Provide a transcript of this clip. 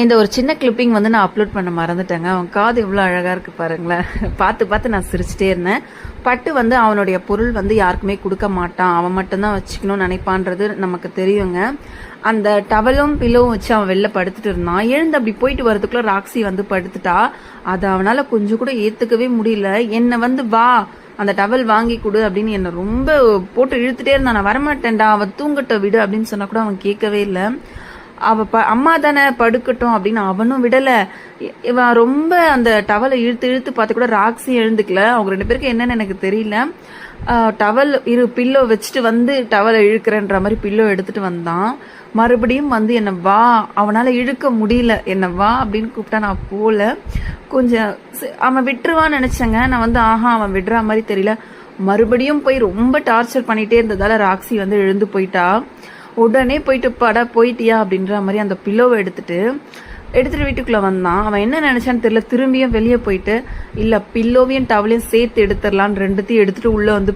இந்த ஒரு சின்ன கிளிப்பிங் வந்து நான் அப்லோட் பண்ண மறந்துட்டேங்க. அவன் காது இவ்வளோ அழகாக இருக்குது பாருங்களேன். பார்த்து பார்த்து நான் சிரிச்சிட்டே இருந்தேன். பட்டு வந்து அவனுடைய பொருள் வந்து யாருக்குமே கொடுக்க மாட்டான். அவன் மட்டும்தான் வச்சுக்கணும்னு நினைப்பான்றது நமக்கு தெரியுங்க. அந்த டவலும் பில்லோவும் வச்சு அவன் வெளில படுத்துட்டு இருந்தான். எழுந்து அப்படி போயிட்டு வரதுக்குள்ளே ராக்ஸி வந்து படுத்துட்டா. அதை அவனால் கொஞ்சம் கூட ஏற்றுக்கவே முடியல. என்னை வந்து வா அந்த டவல் வாங்கி கொடு அப்படின்னு என்னை ரொம்ப போட்டு இழுத்துட்டே இருந்தான். நான் வரமாட்டேன்டா. அவன் தூங்கட்ட விடு அப்படின்னு சொன்னால் கூட அவன் கேட்கவே இல்லை. அவ ப அம்மா தானே படுக்கட்டும் அப்படின்னு அவனும் விடலை. இவன் ரொம்ப அந்த டவலை இழுத்து இழுத்து பார்த்து கூட ராக்ஸி எழுந்துக்கல. அவங்க ரெண்டு பேருக்கு என்னன்னு எனக்கு தெரியல. டவல் இரு பில்லோ வச்சுட்டு வந்து டவலை இழுக்கிறேன்ற மாதிரி பில்லோ எடுத்துட்டு வந்தான். மறுபடியும் வந்து என்னை வா அவனால் இழுக்க முடியல. என்னை வா அப்படின்னு கூப்பிட்டா நான் போல. கொஞ்சம் அவன் விட்டுருவான்னு நினச்சேங்க. நான் வந்து ஆஹா அவன் விடுற மாதிரி தெரியல. மறுபடியும் போய் ரொம்ப டார்ச்சர் பண்ணிட்டே இருந்ததால ராக்ஸி வந்து எழுந்து போயிட்டா. உடனே போயிட்டு பட போயிட்டியா அப்படின்ற மாதிரி அந்த பில்லோவை எடுத்துட்டு எடுத்துகிட்டு வீட்டுக்குள்ளே வந்தான். அவன் என்ன நினச்சான்னு தெரியல. திரும்பியும் வெளியே போயிட்டு இல்லை பில்லோவையும் டவலையும் சேர்த்து எடுத்துடலான்னு ரெண்டுத்தையும் எடுத்துகிட்டு உள்ளே வந்து